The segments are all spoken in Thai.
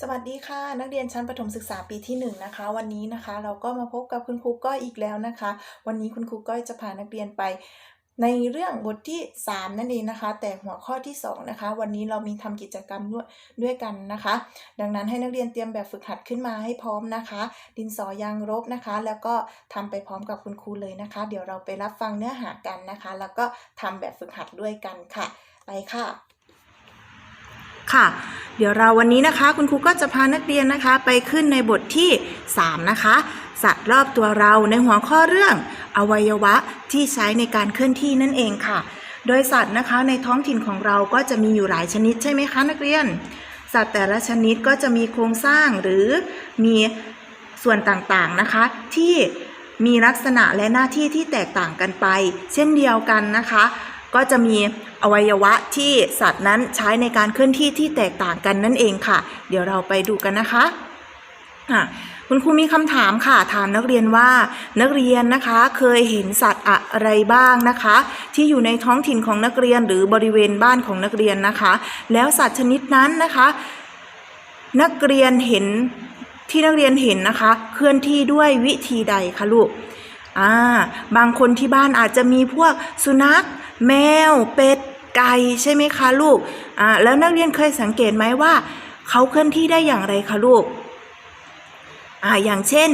สวัสดีค่ะ นักเรียนชั้นประถมศึกษาปีที่1นะคะ วันนี้นะคะ เราก็มาพบกับคุณครูก้อยอีกแล้วนะคะ วันนี้คุณครูก้อยจะพานักเรียนไป ในเรื่องบทที่ 3 นั่นเองนะคะ แต่หัวข้อที่ 2 นะคะ วันนี้เรามีทำกิจกรรมด้วยด้วยกันนะคะ ดังนั้นให้นักเรียนเตรียมแบบฝึกหัดขึ้นมาให้พร้อมนะคะ ดินสอยางลบนะคะ แล้วก็ทำไปพร้อมกับคุณครูเลยนะคะ เดี๋ยวเราไปรับฟังเนื้อหากันนะคะ แล้วก็ทำแบบฝึกหัดด้วยกันค่ะ ไปค่ะ ค่ะ เดี๋ยวเราวันนี้นะคะคุณครูก็จะพานักเรียนนะคะ ไปขึ้นในบทที่ 3 นะคะ สัตว์รอบตัวเราในหัวข้อเรื่อง อวัยวะที่ใช้ในการเคลื่อนที่นั่นเองค่ะ โดยสัตว์นะคะในท้องถิ่นของเราก็จะมีอยู่หลายชนิดใช่ไหมคะนักเรียน สัตว์แต่ละชนิดก็จะมีโครงสร้างหรือมีส่วนต่างๆนะคะ ที่มีลักษณะและหน้าที่ที่แตกต่างกันไป เช่นเดียวกันนะคะ ก็จะมีอวัยวะที่สัตว์นั้นใช้ในการเคลื่อนที่ที่แตกต่างกันนั่นเองค่ะ เดี๋ยวเราไปดูกันนะคะคุณครูมีคำถามค่ะ ถามนักเรียนว่านักเรียนนะคะเคยเห็นสัตว์อะไรบ้างนะคะ ที่อยู่ในท้องถิ่นของนักเรียนหรือบริเวณบ้านของนักเรียนนะคะ แล้วสัตว์ชนิดนั้นนะคะ นักเรียนเห็นที่นักเรียนเห็นนะคะ เคลื่อนที่ด้วยวิธีใดคะลูก อ่าบางคนที่บ้านอาจจะมีพวกสุนัข แมว เป็ด ไก่ใช่ไหมคะลูกอ่าแล้วนักเรียนเคยสังเกตไหมว่า เขาเคลื่อนที่ได้อย่างไรคะลูกอ่าอย่างเช่น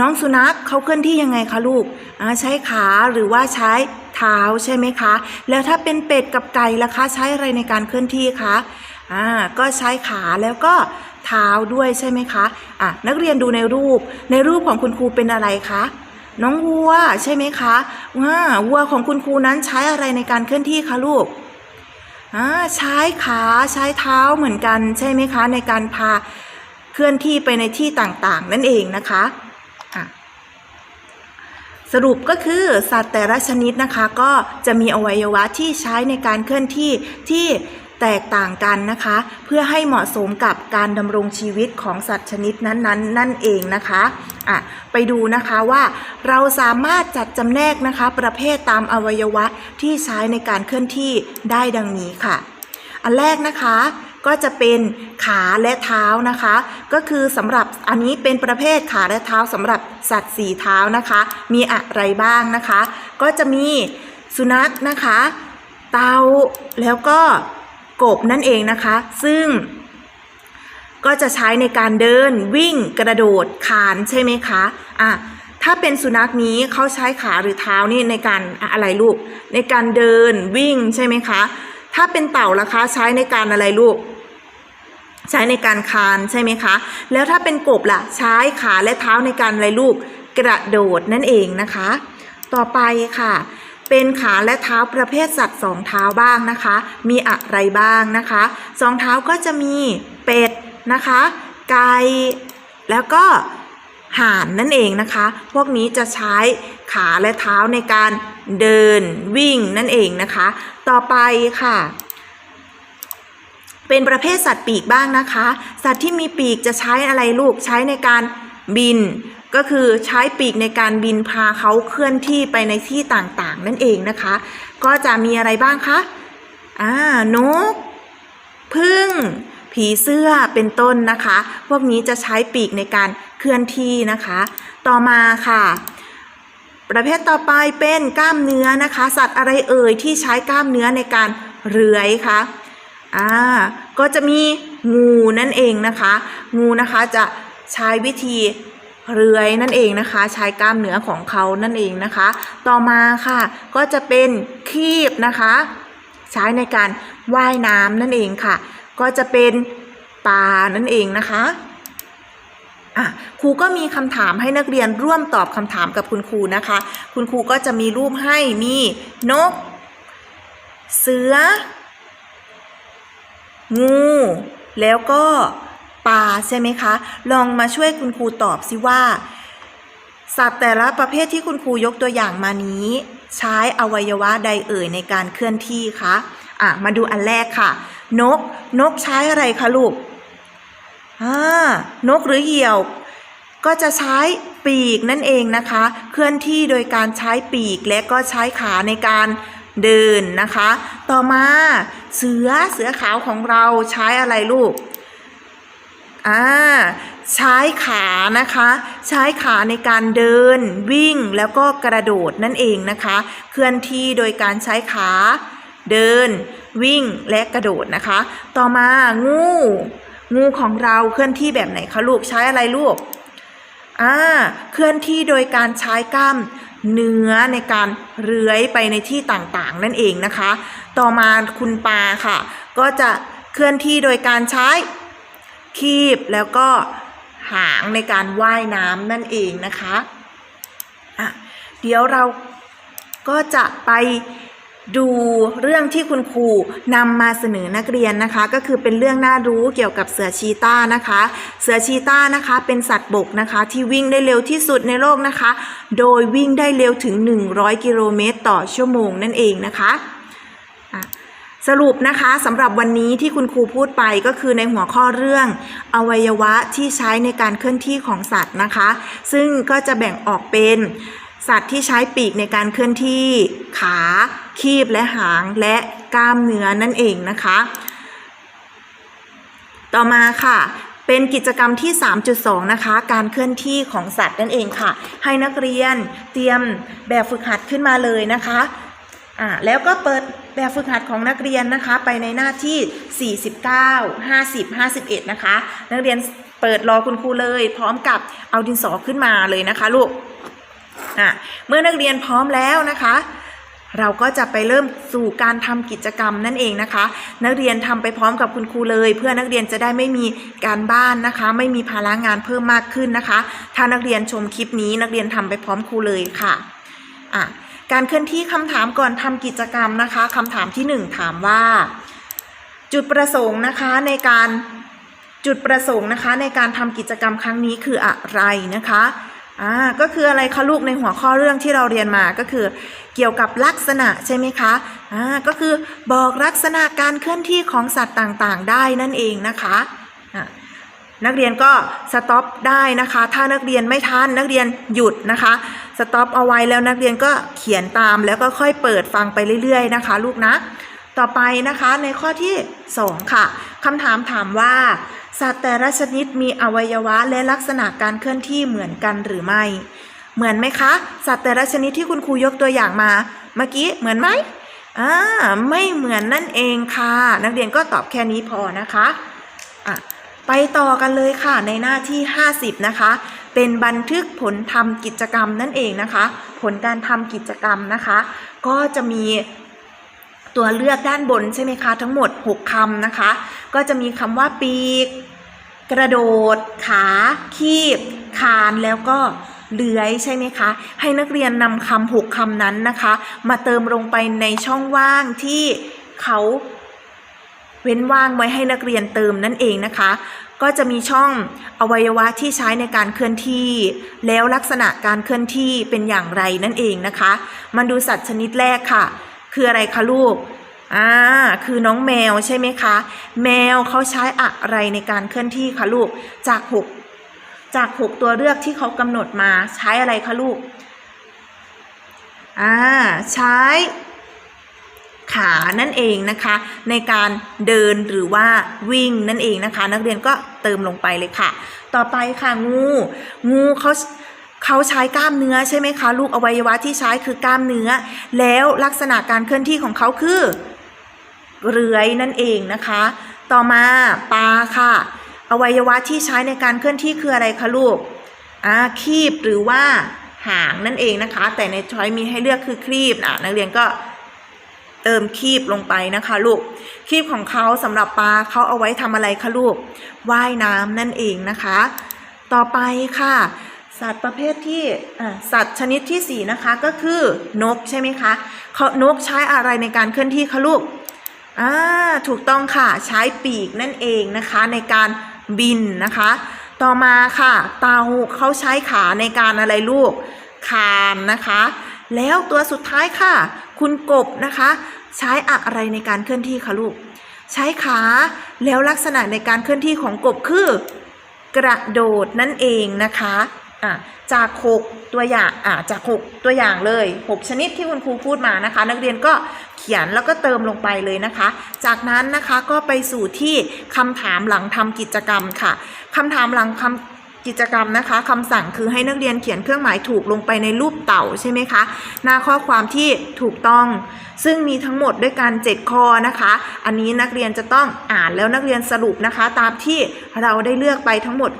น้องสุนัขเขาเคลื่อนที่ยังไงคะลูกอ่าใช้ขาหรือว่าใช้เท้าใช่ไหมคะ แล้วถ้าเป็นเป็ดกับไก่ล่ะคะใช้อะไรในการเคลื่อนที่คะอ่าก็ใช้ขาแล้วก็เท้าด้วยใช่ไหมคะอะนักเรียนดูในรูปในรูปของคุณครูเป็นอะไรคะ น้องวัวใช่ไหมคะว่าวัวของคุณครูนั้นใช้อะไรในการเคลื่อนที่คะลูกใช้ขาใช้เท้าเหมือนกันใช่ไหมคะ ในการพาเคลื่อนที่ไปในที่ต่างๆ นั่นเองนะคะะสรุปก็คือสัตว์แต่ละชนิดนะคะ ก็จะมีอวัยวะที่ใช้ในการเคลื่อนที่ที่ แตกต่างกันนะคะ เพื่อให้เหมาะสมกับการดำรงชีวิตของสัตว์ชนิดนั้นๆนั่นเองนะคะอะไปดูนะคะว่าเราสามารถจัดจำแนกนะคะ ประเภทตามอวัยวะที่ใช้ในการเคลื่อนที่ได้ดังนี้ค่ะ อันแรกนะคะก็จะเป็นขาและเท้านะคะ ก็คือสำหรับอันนี้เป็นประเภทขาและเท้าสำหรับสัตว์สี่เท้านะคะ มีอะไรบ้างนะคะ ก็จะมีสุนัขนะคะ เต่าแล้วก็ กบนั่นเองนะคะ ซึ่งก็จะใช้ในการเดินวิ่งกระโดดคานใช่ไหมคะอะถ้าเป็นสุนัขนี้เขาใช้ขาหรือเท้านี่ในการอะไรลูก ในการเดินวิ่งใช่ไหมคะ ถ้าเป็นเต่าล่ะคะใช้ในการอะไรลูก ใช้ในการคานใช่ไหมคะ แล้วถ้าเป็นกบล่ะใช้ขาและเท้าในการอะไรลูก กระโดดนั่นเองนะคะ ต่อไปค่ะ เป็นขาและเท้าประเภทสัตว์สองเท้าบ้างนะคะ มีอะไรบ้างนะคะสองเท้าก็จะมีเป็ดนะคะ ไก่แล้วก็ห่านนั่นเองนะคะ พวกนี้จะใช้ขาและเท้าในการเดินวิ่งนั่นเองนะคะ ต่อไปค่ะ เป็นประเภทสัตว์ปีกบ้างนะคะ สัตว์ที่มีปีกจะใช้อะไรลูกใช้ในการบิน ก็คือใช้ปีกในการบินพาเขาเคลื่อนที่ไปในที่ต่างๆ นั่นเองนะคะ ก็จะมีอะไรบ้างคะอ่านกพึ่ง ผีเสื้อเป็นต้นนะคะ พวกนี้จะใช้ปีกในการเคลื่อนที่นะคะ ต่อมาค่ะ ประเภทต่อไปเป็นกล้ามเนื้อนะคะ สัตว์อะไรเอ่ยที่ใช้กล้ามเนื้อในการเลื้อยคะอ่าก็จะมีงูนั่นเองนะคะ งูนะคะจะใช้วิธี เรือยนั่นเองนะคะ ใช้กล้ามเนื้อของเขานั่นเองนะคะ ต่อมาค่ะ ก็จะเป็นคีบนะคะ ใช้ในการว่ายน้ำนั่นเองค่ะ ก็จะเป็นปลานั่นเองนะคะอะครูก็มีคำถามให้นักเรียนร่วมตอบคำถามกับคุณครูนะคะ คุณครูก็จะมีรูปให้มีนก เสือ งู แล้วก็ ปลาใช่ไหมคะ ลองมาช่วยคุณครูตอบสิว่า สัตว์แต่ละประเภทที่คุณครูยกตัวอย่างมานี้ ใช้อวัยวะใดเอ่ยในการเคลื่อนที่คะอะมาดูอันแรกค่ะ นก นกใช้อะไรคะลูกอ่านกหรือเหยี่ยว ก็จะใช้ปีกนั่นเองนะคะ เคลื่อนที่โดยการใช้ปีกและก็ใช้ขาในการเดินนะคะ ต่อมาเสือเสือขาวของเราใช้อะไรลูก อ่าใช้ขานะคะ ใช้ขาในการเดิน วิ่งแล้วก็กระโดดนั่นเองนะคะ เคลื่อนที่โดยการใช้ขาเดิน วิ่งและกระโดดนะคะ ต่อมางูงูของเราเคลื่อนที่แบบไหนคะลูกใช้อะไรลูกอ่าเคลื่อนที่โดยการใช้กล้ามเนื้อในการเลื้อยไปในที่ต่างๆ นั่นเองนะคะ ต่อมาคุณปลาค่ะ ก็จะเคลื่อนที่โดยการใช้ คีบแล้วก็หางในการว่ายน้ำนั่นเองนะคะอะเดี๋ยวเราก็จะไปดูเรื่องที่คุณครูนำมาเสนอนักเรียนนะคะ ก็คือเป็นเรื่องน่ารู้เกี่ยวกับเสือชีต้านะคะ เสือชีต้านะคะเป็นสัตว์บกนะคะ ที่วิ่งได้เร็วที่สุดในโลกนะคะ โดยวิ่งได้เร็วถึง 100 กิโลเมตรต่อชั่วโมงนั่นเองนะคะอะ สรุปนะคะสำหรับวันนี้ที่คุณครูพูดไปก็คือในหัวข้อเรื่อง อวัยวะที่ใช้ในการเคลื่อนที่ของสัตว์นะคะ ซึ่งก็จะแบ่งออกเป็นสัตว์ที่ใช้ปีกในการเคลื่อนที่ขา คีบและหางและกล้ามเนื้อนั่นเองนะคะ ต่อมาค่ะ เป็นกิจกรรมที่ 3.2 นะคะ การเคลื่อนที่ของสัตว์นั่นเองค่ะ ให้นักเรียนเตรียมแบบฝึกหัดขึ้นมาเลยนะคะอ่าแล้วก็เปิด แบบฝึกหัดของนักเรียนนะคะไปในหน้าที่ 49 50 51 นะคะ นักเรียนเปิดรอคุณครูเลย พร้อมกับเอาดินสอขึ้นมาเลยนะคะลูกอะเมื่อนักเรียนพร้อมแล้วนะคะ เราก็จะไปเริ่มสู่การทำกิจกรรมนั่นเองนะคะ นักเรียนทำไปพร้อมกับคุณครูเลย เพื่อนักเรียนจะได้ไม่มีการบ้านนะคะ ไม่มีภาระงานเพิ่มมากขึ้นนะคะ ถ้านักเรียนชมคลิปนี้นักเรียนทำไปพร้อมครูเลยค่ะอะ การเคลื่อนที่คำถามก่อนทำกิจกรรมนะคะคำถามที่หนึ่งถามว่า จุดประสงค์นะคะในการจุดประสงค์นะคะในการทำกิจกรรมครั้งนี้คืออะไรนะคะอ่าก็คืออะไรคะลูกในหัวข้อเรื่องที่เราเรียนมาก็คือ เกี่ยวกับลักษณะใช่ไหมคะอ่าก็คือบอกลักษณะการเคลื่อนที่ของสัตว์ต่างๆ ได้นั่นเองนะคะอะ นักเรียนก็สต็อปได้นะคะ ถ้านักเรียนไม่ทันนักเรียนหยุดนะคะ สต็อปเอาไว้แล้วนักเรียนก็เขียนตามแล้วก็ค่อยเปิดฟังไปเรื่อย ๆ นะคะ ลูกนะ ต่อไปนะคะในข้อที่ 2 ค่ะคำถามถามว่า สัตว์แต่ละชนิดมีอวัยวะและลักษณะการเคลื่อนที่เหมือนกันหรือไม่ เหมือนไหมคะ สัตว์แต่ละชนิดที่คุณครูยกตัวอย่างมา เมื่อกี้เหมือนไหมอ่าไม่เหมือนนั่นเองค่ะ นักเรียนก็ตอบแค่นี้พอนะคะอะ ไปต่อกันเลยค่ะในหน้าที่ 50 นะคะ เป็นบันทึกผลทำกิจกรรมนั่นเองนะคะ ผลการทำกิจกรรมนะคะ ก็จะมีตัวเลือกด้านบนใช่ไหมคะ ทั้งหมด 6คำนะคะ ก็จะมีคำว่าปีก กระโดด ขา คีบ คานแล้วก็เลื้อยใช่ไหมคะ ให้นักเรียนนำคำหกคำนั้นนะคะ มาเติมลงไปในช่องว่างที่เขา เว้นว่างไว้ให้นักเรียนเติมนั่นเองนะคะ ก็จะมีช่องอวัยวะที่ใช้ในการเคลื่อนที่ แล้วลักษณะการเคลื่อนที่เป็นอย่างไรนั่นเองนะคะมาดูสัตว์ชนิดแรกค่ะ คืออะไรคะลูกอ่าคือน้องแมวใช่ไหมคะ แมวเขาใช้อะไรในการเคลื่อนที่คะลูกจากหกจากหกตัวเลือกที่เขากำหนดมาใช้อะไรคะลูกอ่าใช้ ขานั่นเองนะคะ ในการเดินหรือว่าวิ่งนั่นเองนะคะ นักเรียนก็เติมลงไปเลยค่ะ ต่อไปค่ะงูงูเขาเขาใช้กล้ามเนื้อใช่ไหมคะลูกอวัยวะที่ใช้คือกล้ามเนื้อ แล้วลักษณะการเคลื่อนที่ของเขาคือเรื้อยนั่นเองนะคะ ต่อมาปลาค่ะ อวัยวะที่ใช้ในการเคลื่อนที่คืออะไรคะลูกอ่าคีบหรือว่าหางนั่นเองนะคะ แต่ในช้อยมีให้เลือกคือครีบอะนักเรียนก็ เติมคีบลงไปนะคะลูก คีบของเขาสำหรับปลาเขาเอาไว้ทำอะไรคะลูก ว่ายน้ำนั่นเองนะคะ ต่อไปค่ะ สัตว์ประเภทที่สัตว์ชนิดที่สี่นะคะก็คือนกใช่ไหมคะเขานกใช้อะไรในการเคลื่อนที่คะลูกอ่าถูกต้องค่ะใช้ปีกนั่นเองนะคะในการบินนะคะ ต่อมาค่ะ เต่าเขาใช้ขาในการอะไรลูกคานนะคะ แล้วตัวสุดท้ายค่ะ คุณกบนะคะ ใช้อะไรในการเคลื่อนที่คะลูก ใช้ขาแล้วลักษณะในการเคลื่อนที่ของกบคือกระโดดนั่นเองนะคะะจาก6ตัวอย่างอะจาก6ตัวอย่างเลย6ชนิดที่คุณครูพูดมานะคะ นักเรียนก็เขียนแล้วก็เติมลงไปเลยนะคะ จากนั้นนะคะก็ไปสู่ที่คำถามหลังทำกิจกรรมค่ะคำถามหลังคำ กิจกรรมนะคะคำสั่งคือให้นักเรียนเขียนเครื่องหมายถูกลงไปในรูปเต่าใช่ไหมคะ หน้าข้อความที่ถูกต้อง ซึ่งมีทั้งหมดด้วยกัน7ข้อนะคะ อันนี้นักเรียนจะต้องอ่านแล้วนักเรียนสรุปนะคะ ตามที่เราได้เลือกไปทั้งหมด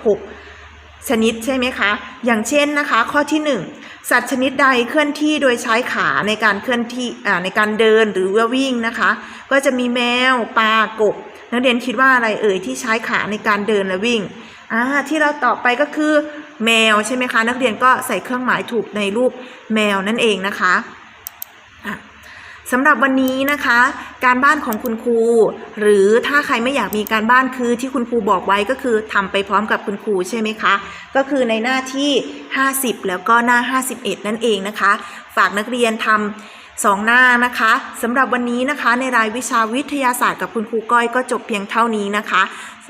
6 ชนิดใช่ไหมคะ อย่างเช่นนะคะ ข้อที่ 1 สัตว์ชนิดใดเคลื่อนที่โดยใช้ขาในการเคลื่อนที่อ่าในการเดินหรือว่าวิ่งนะคะ ก็จะมีแมวปลากบนักเรียนคิดว่าอะไรเอ่ยที่ใช้ขาในการเดินและวิ่ง อ่าที่เราต่อไปก็คือแมวใช่ไหมคะ นักเรียนก็ใส่เครื่องหมายถูกในรูปแมวนั่นเองนะคะอะสำหรับวันนี้นะคะ การบ้านของคุณครู หรือถ้าใครไม่อยากมีการบ้านคือที่คุณครูบอกไว้ก็คือทำไปพร้อมกับคุณครูใช่ไหมคะ ก็คือในหน้าที่ 50 แล้วก็หน้า 51 นั่นเองนะคะ ฝากนักเรียนทำสองหน้านะคะสำหรับวันนี้นะคะในรายวิชาวิทยาศาสตร์กับคุณครูก้อยก็จบเพียงเท่านี้นะคะ